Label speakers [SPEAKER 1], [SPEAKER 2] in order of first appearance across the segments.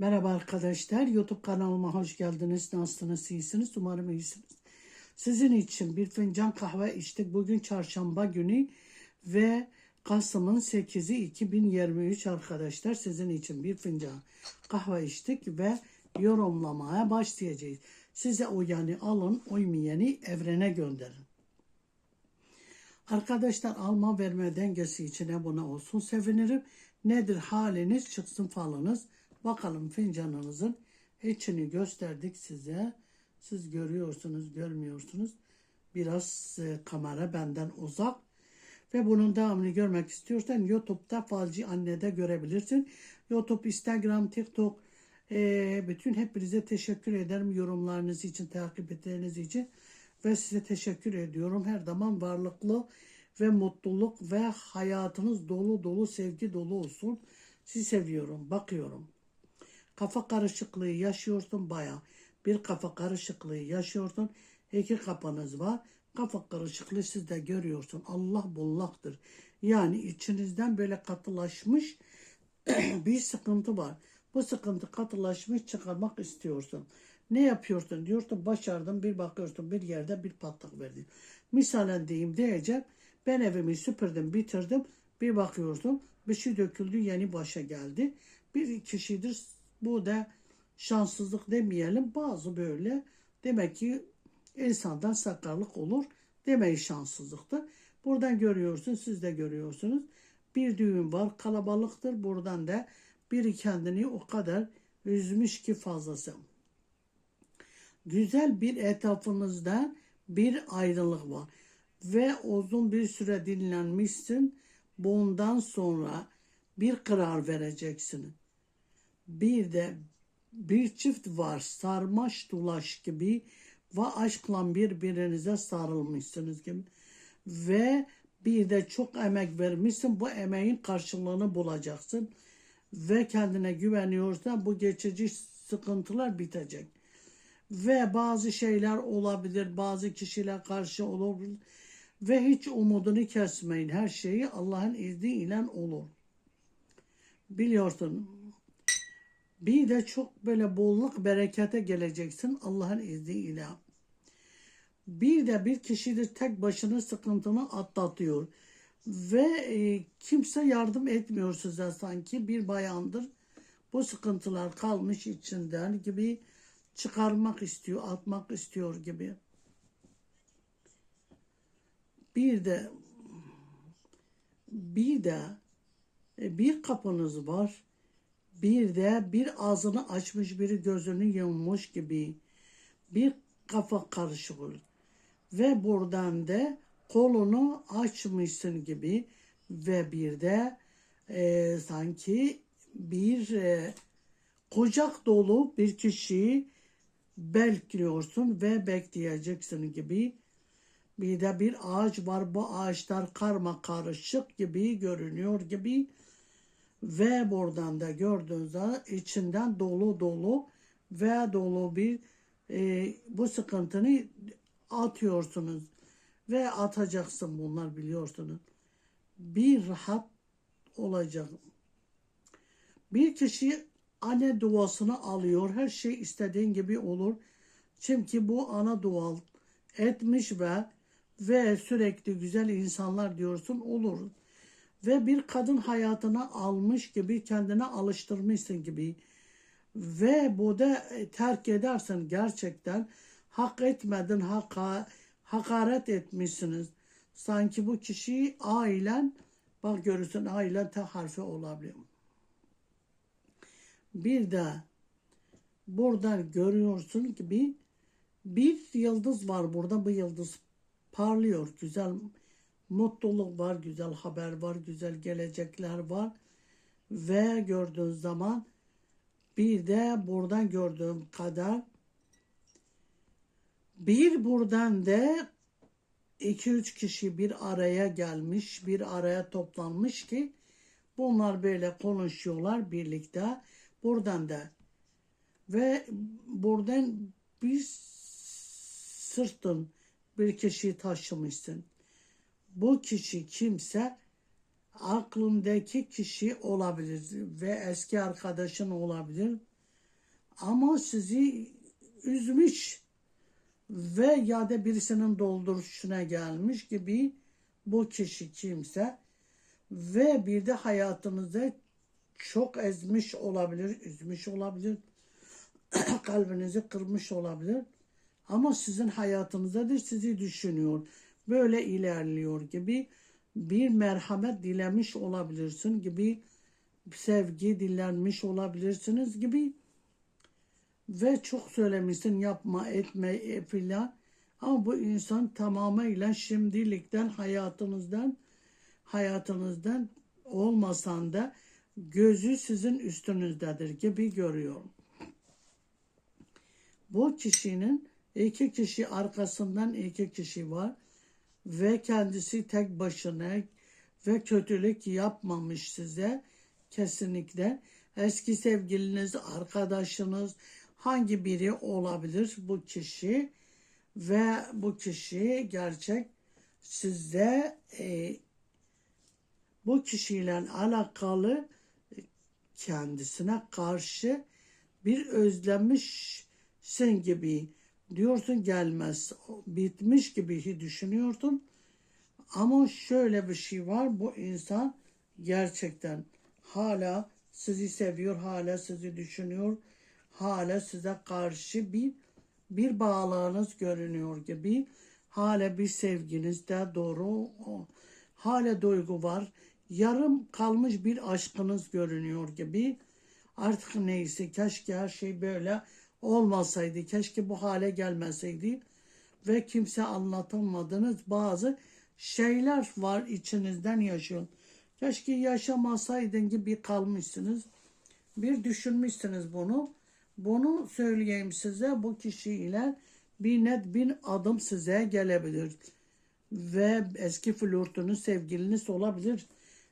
[SPEAKER 1] Merhaba arkadaşlar. YouTube kanalıma hoş geldiniz. Nasılsınız? İyisiniz? Umarım iyisiniz. Sizin için bir fincan kahve içtik. Bugün çarşamba günü ve Kasım'ın 8'i 2023 arkadaşlar. Sizin için bir fincan kahve içtik ve yorumlamaya başlayacağız. Size uyanı alın, uymayanı evrene gönderin. Arkadaşlar alma verme dengesi için abone olsun sevinirim. Nedir haliniz çıksın falınız. Bakalım fincanınızın içini gösterdik size. Siz görüyorsunuz görmüyorsunuz. Biraz e, kamera benden uzak. Ve bunun devamını görmek istiyorsan YouTube'da Falcı Anne'de görebilirsin. YouTube, Instagram, TikTok e, bütün hepinize teşekkür ederim yorumlarınız için, takip ettiğiniz için. Ve size teşekkür ediyorum. Her zaman varlıklı ve mutluluk ve hayatınız dolu dolu sevgi dolu olsun. Sizi seviyorum, bakıyorum. Kafa karışıklığı yaşıyorsun baya. Bir kafa karışıklığı yaşıyorsun. İki kafanız var. Kafa karışıklığı siz de görüyorsun. Allah bullaktır. Yani içinizden böyle katılaşmış bir sıkıntı var. Bu sıkıntı katılaşmış çıkarmak istiyorsun. Ne yapıyorsun diyorsun başardım bir bakıyorsun bir yerde bir patlak verdi. Misalen diyeyim diyeceğim ben evimi süpürdüm bitirdim bir bakıyorsun bir şey döküldü yeni başa geldi. Bir kişidir bu da şanssızlık demeyelim bazı böyle demek ki insandan sakarlık olur demeyi şanssızlıktır. Buradan görüyorsun siz de görüyorsunuz. Bir düğün var kalabalıktır buradan da biri kendini o kadar üzmüş ki fazlası. Güzel bir etrafınızda bir ayrılık var ve uzun bir süre dinlenmişsin. Bundan sonra bir karar vereceksin. Bir de bir çift var sarmaş dolaş gibi ve aşkla birbirinize sarılmışsınız gibi. Ve bir de çok emek vermişsin. Bu emeğin karşılığını bulacaksın. Ve kendine güveniyorsan bu geçici sıkıntılar bitecek. Ve bazı şeyler olabilir. Bazı kişiler karşı olabilir. Ve hiç umudunu kesmeyin. Her şeyi Allah'ın izniyle olur. Biliyorsun bir de çok böyle bolluk berekete geleceksin Allah'ın izniyle. Bir de bir kişidir tek başına sıkıntını atlatıyor. Ve e, kimse yardım etmiyor size sanki bir bayandır. Bu sıkıntılar kalmış içinden gibi çıkarmak istiyor, atmak istiyor gibi. Bir de bir de e, bir kapınız var. Bir de bir ağzını açmış biri gözünü yummuş gibi bir kafa karışık ve buradan da kolunu açmışsın gibi ve bir de e, sanki bir e, kucak dolu bir kişiyi bekliyorsun ve bekleyeceksin gibi. Bir de bir ağaç var bu ağaçlar karma karışık gibi görünüyor gibi ve buradan da gördüğünüzde içinden dolu dolu ve dolu bir e, bu sıkıntını atıyorsunuz ve atacaksın bunlar biliyorsunuz. Bir rahat olacak. Bir kişi anne duasını alıyor. Her şey istediğin gibi olur. Çünkü bu ana dual etmiş ve ve sürekli güzel insanlar diyorsun olur. Ve bir kadın hayatına almış gibi kendine alıştırmışsın gibi. Ve bu da terk edersen gerçekten hak etmedin, haka, hakaret etmişsiniz. Sanki bu kişi ailen, bak görürsün ailen T harfi olabilir. Bir de buradan görüyorsun gibi bir yıldız var burada. Bu yıldız parlıyor. Güzel mutluluk var, güzel haber var, güzel gelecekler var. Ve gördüğün zaman bir de buradan gördüğüm kadar bir buradan da iki üç kişi bir araya gelmiş, bir araya toplanmış ki bunlar böyle konuşuyorlar birlikte. Buradan da ve buradan bir sırtın bir kişiyi taşımışsın. Bu kişi kimse aklındaki kişi olabilir ve eski arkadaşın olabilir ama sizi üzmüş ve ya da birisinin dolduruşuna gelmiş gibi bu kişi kimse ve bir de hayatınızda çok ezmiş olabilir, üzmüş olabilir, kalbinizi kırmış olabilir. Ama sizin hayatınızdadır, sizi düşünüyor. Böyle ilerliyor gibi bir merhamet dilemiş olabilirsin gibi sevgi dilenmiş olabilirsiniz gibi. Ve çok söylemişsin yapma etme e, filan. Ama bu insan tamamıyla şimdilikten hayatınızdan hayatınızdan olmasan da gözü sizin üstünüzdedir gibi görüyorum. Bu kişinin iki kişi arkasından iki kişi var ve kendisi tek başına ve kötülük yapmamış size kesinlikle. Eski sevgiliniz, arkadaşınız hangi biri olabilir bu kişi ve bu kişi gerçek sizde e, bu kişiyle alakalı kendisine karşı bir özlemişsin gibi diyorsun gelmez. Bitmiş gibi düşünüyorsun ama şöyle bir şey var. Bu insan gerçekten hala sizi seviyor hala sizi düşünüyor hala size karşı bir bir bağlığınız görünüyor gibi. Hala bir sevginiz de doğru. Hala duygu var. Yarım kalmış bir aşkınız görünüyor gibi. Artık neyse keşke her şey böyle olmasaydı keşke bu hale gelmeseydi ve kimse anlatamadığınız bazı şeyler var içinizden yaşıyor. Keşke yaşamasaydın gibi kalmışsınız. Bir düşünmüşsünüz bunu. Bunu söyleyeyim size bu kişiyle bir net bir adım size gelebilir. Ve eski flörtünüz, sevgiliniz olabilir.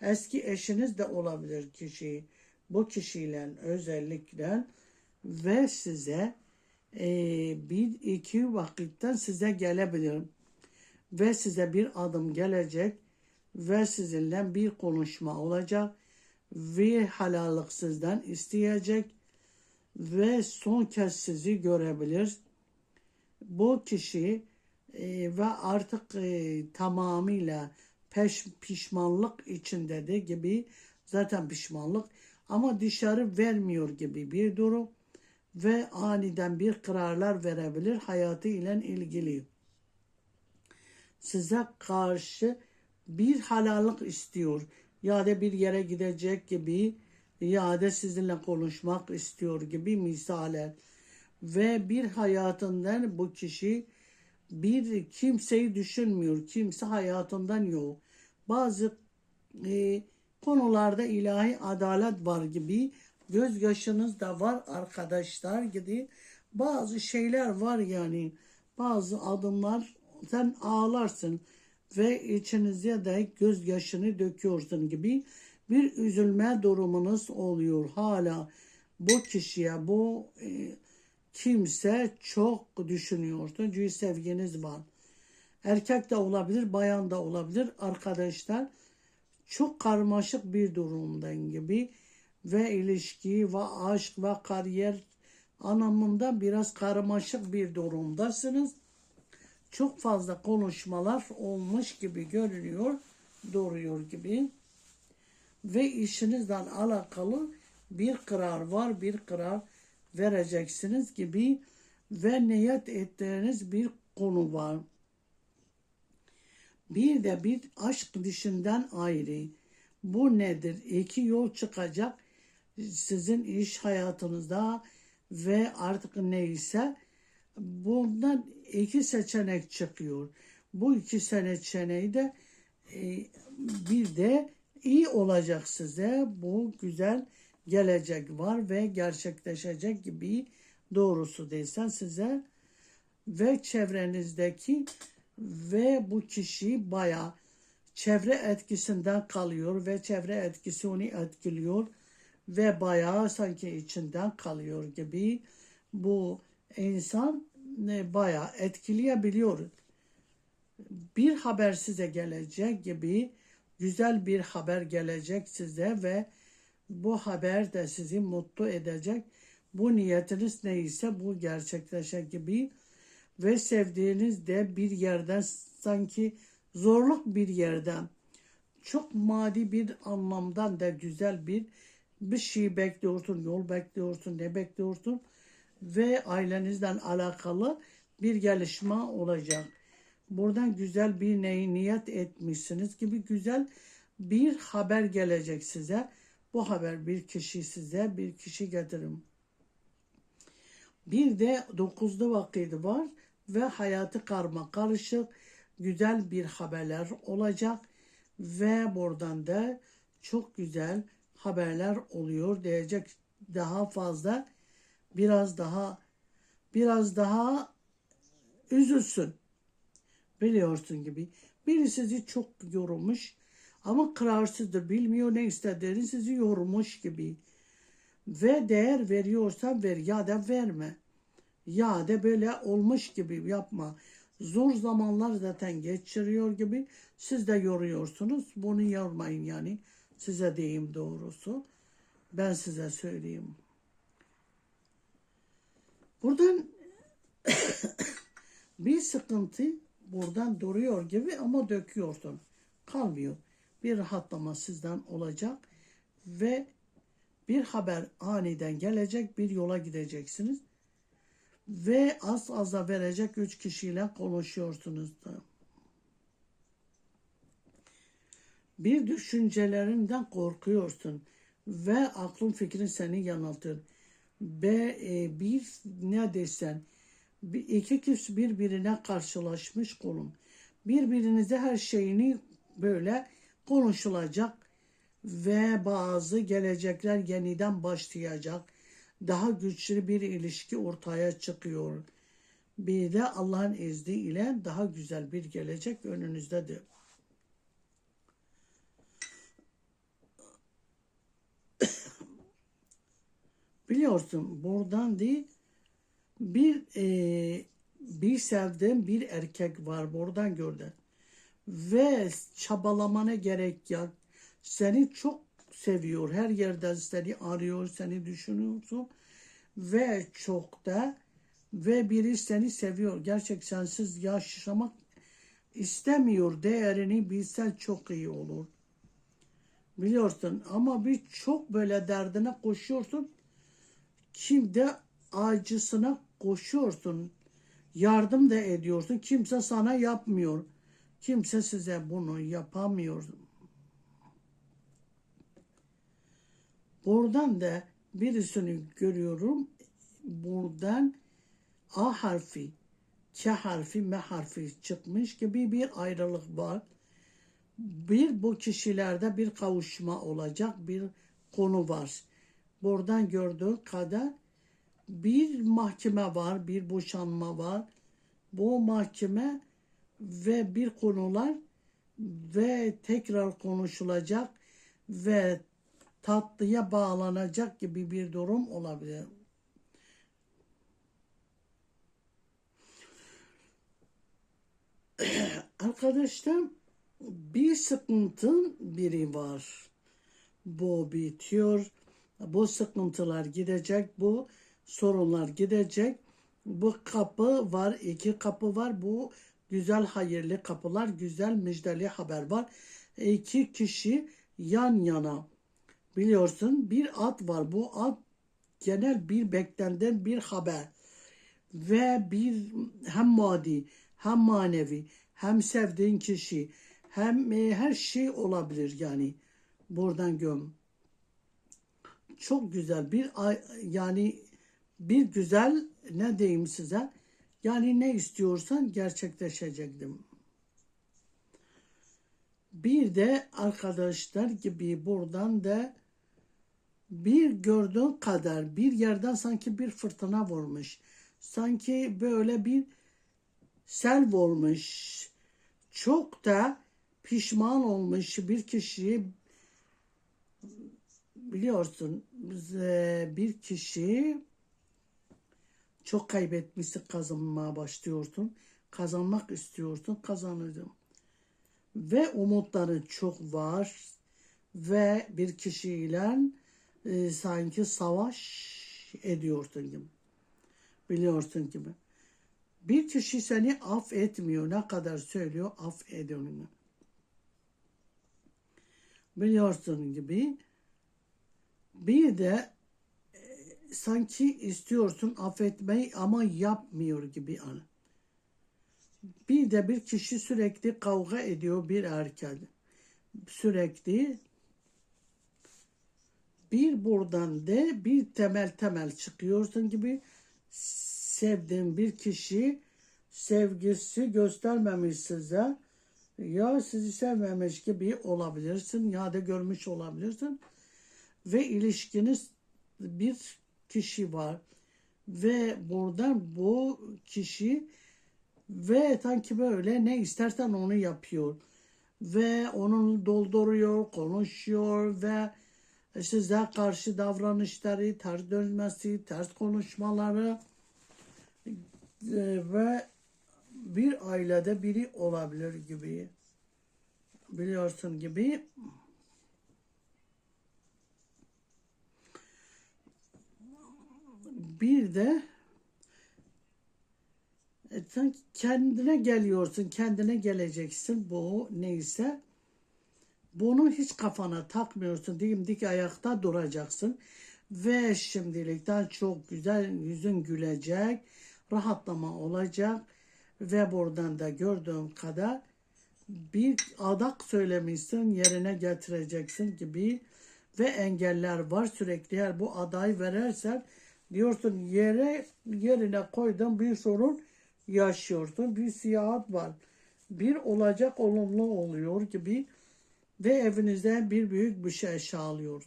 [SPEAKER 1] Eski eşiniz de olabilir kişi. Bu kişiyle özellikle ve size e, bir iki vakitten size gelebilir. Ve size bir adım gelecek ve sizinle bir konuşma olacak ve halallık sizden isteyecek ve son kez sizi görebilir. Bu kişi e, ve artık e, tamamıyla peş, pişmanlık içindedir gibi zaten pişmanlık ama dışarı vermiyor gibi bir durum ve aniden bir kararlar verebilir hayatı ile ilgili. Size karşı bir halallık istiyor ya da bir yere gidecek gibi ya da sizinle konuşmak istiyor gibi misaller ve bir hayatından bu kişi bir kimseyi düşünmüyor. Kimse hayatından yok. Bazı e, konularda ilahi adalet var gibi gözyaşınız da var arkadaşlar gibi bazı şeyler var yani. Bazı adımlar sen ağlarsın ve içinizde de gözyaşını döküyorsun gibi bir üzülme durumunuz oluyor hala. Bu kişiye bu e, kimse çok düşünüyordu çünkü sevginiz var. Erkek de olabilir bayan da olabilir. Arkadaşlar çok karmaşık bir durumdan gibi ve ilişki ve aşk ve kariyer anlamında biraz karmaşık bir durumdasınız. Çok fazla konuşmalar olmuş gibi görünüyor, duruyor gibi. Ve işinizle alakalı bir karar var, bir karar vereceksiniz gibi ve niyet ettiğiniz bir konu var. Bir de bir aşk dışından ayrı. Bu nedir? İki yol çıkacak sizin iş hayatınızda ve artık neyse bundan iki seçenek çıkıyor. Bu iki seçeneği de e, bir de iyi olacak size bu güzel gelecek var ve gerçekleşecek gibi doğrusu değilsen size ve çevrenizdeki ve bu kişi baya çevre etkisinden kalıyor ve çevre etkisi onu etkiliyor ve bayağı sanki içinden kalıyor gibi bu insan e, bayağı etkileyebiliyor. Bir haber size gelecek gibi güzel bir haber gelecek size ve bu haber de sizi mutlu edecek. Bu niyetiniz neyse bu gerçekleşecek gibi ve sevdiğiniz de bir yerden sanki zorluk bir yerden çok maddi bir anlamdan da güzel bir bir şey bekliyorsun, yol bekliyorsun, ne bekliyorsun ve ailenizden alakalı bir gelişme olacak. Buradan güzel bir neyi niyet etmişsiniz gibi güzel bir haber gelecek size. Bu haber bir kişi size bir kişi getirin. Bir de dokuzlu vakit var ve hayatı karma karışık güzel bir haberler olacak ve buradan da çok güzel haberler oluyor. Diyecek daha fazla biraz daha biraz daha üzülsün. Biliyorsun gibi. Biri sizi çok yorulmuş ama kararsızdır. Bilmiyor ne istediğini sizi yormuş gibi. Ve değer veriyorsan ver ya da verme. Ya da böyle olmuş gibi yapma. Zor zamanlar zaten geçiriyor gibi. Siz de yoruyorsunuz. Bunu yormayın yani size diyeyim doğrusu. Ben size söyleyeyim. Buradan bir sıkıntı buradan duruyor gibi ama döküyorsun. Kalmıyor. Bir rahatlama sizden olacak ve bir haber aniden gelecek bir yola gideceksiniz. Ve az az da verecek üç kişiyle konuşuyorsunuz da. Bir düşüncelerinden korkuyorsun ve aklın fikrin seni yanıltır. Ve e, bir ne desen iki kişi birbirine karşılaşmış kolun. Birbirinize her şeyini böyle konuşulacak ve bazı gelecekler yeniden başlayacak daha güçlü bir ilişki ortaya çıkıyor. Bir de Allah'ın izniyle daha güzel bir gelecek önünüzdedir. Biliyorsun buradan değil bir e, bir sevdiğim bir erkek var buradan gördüm. Ve çabalamana gerek yok. Seni çok seviyor. Her yerden seni arıyor, seni düşünüyorsun. Ve çok da ve biri seni seviyor. Gerçek sensiz yaşamak istemiyor. Değerini bilsen çok iyi olur. Biliyorsun ama bir çok böyle derdine koşuyorsun. Kim de acısına koşuyorsun. Yardım da ediyorsun. Kimse sana yapmıyor. Kimse size bunu yapamıyor. Buradan da birisini görüyorum. Buradan A harfi, K harfi, M harfi çıkmış gibi bir ayrılık var. Bir bu kişilerde bir kavuşma olacak bir konu var. Buradan gördüğün kadar bir mahkeme var, bir boşanma var. Bu mahkeme ve bir konular ve tekrar konuşulacak ve tatlıya bağlanacak gibi bir durum olabilir. Arkadaşlar bir sıkıntın biri var. Bu bitiyor. Bu sıkıntılar gidecek. Bu sorunlar gidecek. Bu kapı var. iki kapı var. Bu güzel hayırlı kapılar. Güzel müjdeli haber var. İki kişi yan yana biliyorsun bir at var. Bu at genel bir beklenen bir haber ve bir hem maddi hem manevi hem sevdiğin kişi hem e, her şey olabilir yani buradan göm. Çok güzel bir yani bir güzel ne diyeyim size yani ne istiyorsan gerçekleşecektim. Bir de arkadaşlar gibi buradan da bir gördüğün kadar bir yerden sanki bir fırtına vurmuş. Sanki böyle bir sel vurmuş. Çok da pişman olmuş bir kişi biliyorsun bir kişi çok kaybetmişsin kazanmaya başlıyorsun. Kazanmak istiyorsun kazanırım. Ve umutları çok var ve bir kişiyle e, sanki savaş ediyorsun gibi. Biliyorsun gibi. Bir kişi seni affetmiyor. Ne kadar söylüyor affediyor. Biliyorsun gibi. Bir de e, sanki istiyorsun affetmeyi ama yapmıyor gibi an. Bir de bir kişi sürekli kavga ediyor bir erkek. Sürekli bir buradan de bir temel temel çıkıyorsun gibi sevdiğin bir kişi sevgisi göstermemiş size ya sizi sevmemiş gibi olabilirsin ya da görmüş olabilirsin ve ilişkiniz bir kişi var ve buradan bu kişi ve sanki böyle ne istersen onu yapıyor ve onu dolduruyor, konuşuyor ve size karşı davranışları, ters dönmesi, ters konuşmaları e, ve bir ailede biri olabilir gibi. Biliyorsun gibi. Bir de e, sen kendine geliyorsun, kendine geleceksin bu neyse. Bunu hiç kafana takmıyorsun. Dimdik ayakta duracaksın. Ve şimdilikten çok güzel yüzün gülecek. Rahatlama olacak. Ve buradan da gördüğüm kadar bir adak söylemişsin yerine getireceksin gibi ve engeller var sürekli eğer bu adayı verirsen diyorsun yere yerine koydun bir sorun yaşıyorsun bir siyahat var bir olacak olumlu oluyor gibi ve evinizde bir büyük bir şey sağlıyor.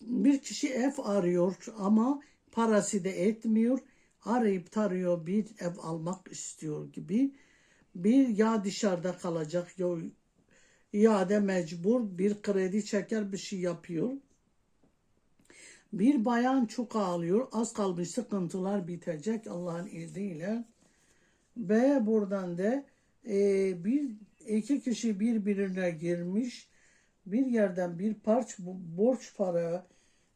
[SPEAKER 1] Bir kişi ev arıyor ama parası da etmiyor. Arayıp tarıyor bir ev almak istiyor gibi. Bir ya dışarıda kalacak ya, ya da mecbur bir kredi çeker bir şey yapıyor. Bir bayan çok ağlıyor. Az kalmış sıkıntılar bitecek Allah'ın izniyle. Ve buradan da e, bir iki kişi birbirine girmiş. Bir yerden bir parç borç para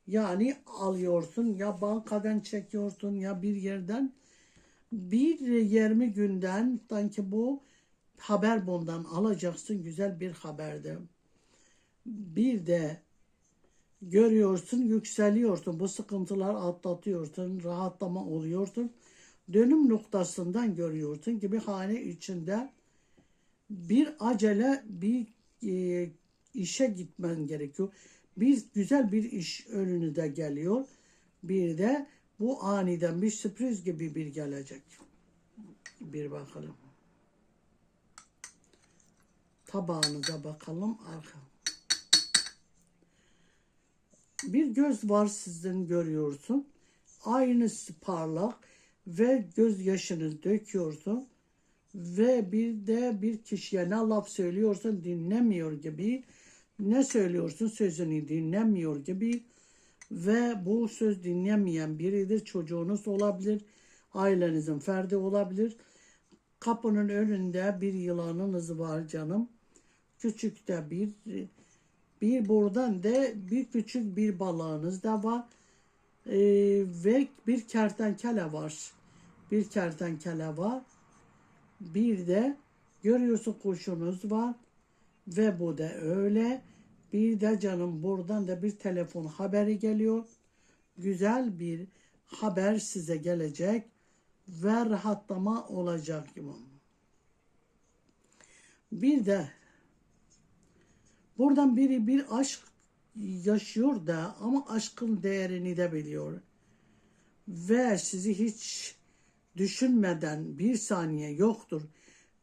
[SPEAKER 1] yani alıyorsun ya bankadan çekiyorsun ya bir yerden bir 20 günden sanki bu haber bundan alacaksın güzel bir haberde. Bir de görüyorsun yükseliyorsun bu sıkıntılar atlatıyorsun rahatlama oluyorsun dönüm noktasından görüyorsun gibi hane içinde bir acele bir e, işe gitmen gerekiyor. Bir güzel bir iş önünde geliyor. Bir de bu aniden bir sürpriz gibi bir gelecek. Bir bakalım. Tabağınıza bakalım. Arka. Bir göz var sizin görüyorsun. Aynısı parlak ve göz yaşını döküyorsun. Ve bir de bir kişiye ne laf söylüyorsun dinlemiyor gibi ne söylüyorsun sözünü dinlemiyor gibi. Ve bu söz dinlemeyen biridir çocuğunuz olabilir ailenizin ferdi olabilir. Kapının önünde bir yılanınız var canım. Küçük de bir bir buradan da bir küçük bir balığınız da var ee, ve bir kertenkele var bir kertenkele var bir de görüyorsun kuşunuz var ve bu da öyle. Bir de canım buradan da bir telefon haberi geliyor. Güzel bir haber size gelecek ve rahatlama olacak gibi. Bir de buradan biri bir aşk yaşıyor da ama aşkın değerini de biliyor. Ve sizi hiç düşünmeden bir saniye yoktur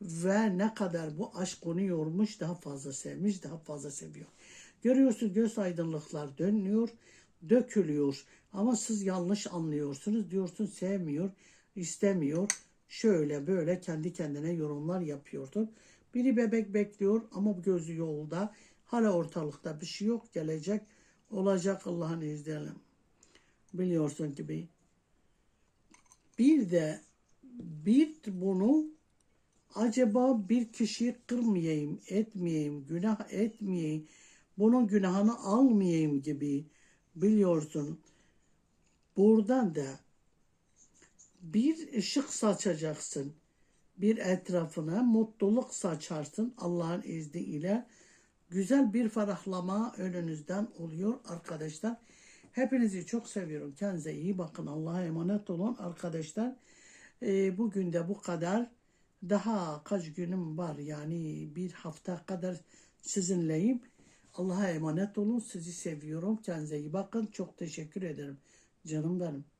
[SPEAKER 1] ve ne kadar bu aşk onu yormuş daha fazla sevmiş daha fazla seviyor. Görüyorsun göz aydınlıklar dönüyor dökülüyor ama siz yanlış anlıyorsunuz diyorsun sevmiyor istemiyor şöyle böyle kendi kendine yorumlar yapıyordun. Biri bebek bekliyor ama gözü yolda hala ortalıkta bir şey yok gelecek olacak Allah'ın izniyle biliyorsun gibi bir de bir bunu acaba bir kişiyi kırmayayım, etmeyeyim, günah etmeyeyim, bunun günahını almayayım gibi biliyorsun. Buradan da bir ışık saçacaksın. Bir etrafına mutluluk saçarsın Allah'ın izniyle. Güzel bir ferahlama önünüzden oluyor arkadaşlar. Hepinizi çok seviyorum. Kendinize iyi bakın. Allah'a emanet olun arkadaşlar. Ee, bugün de bu kadar. Daha kaç günüm var yani bir hafta kadar sizinleyim. Allah'a emanet olun. Sizi seviyorum. Kendinize iyi bakın. Çok teşekkür ederim. Canım benim.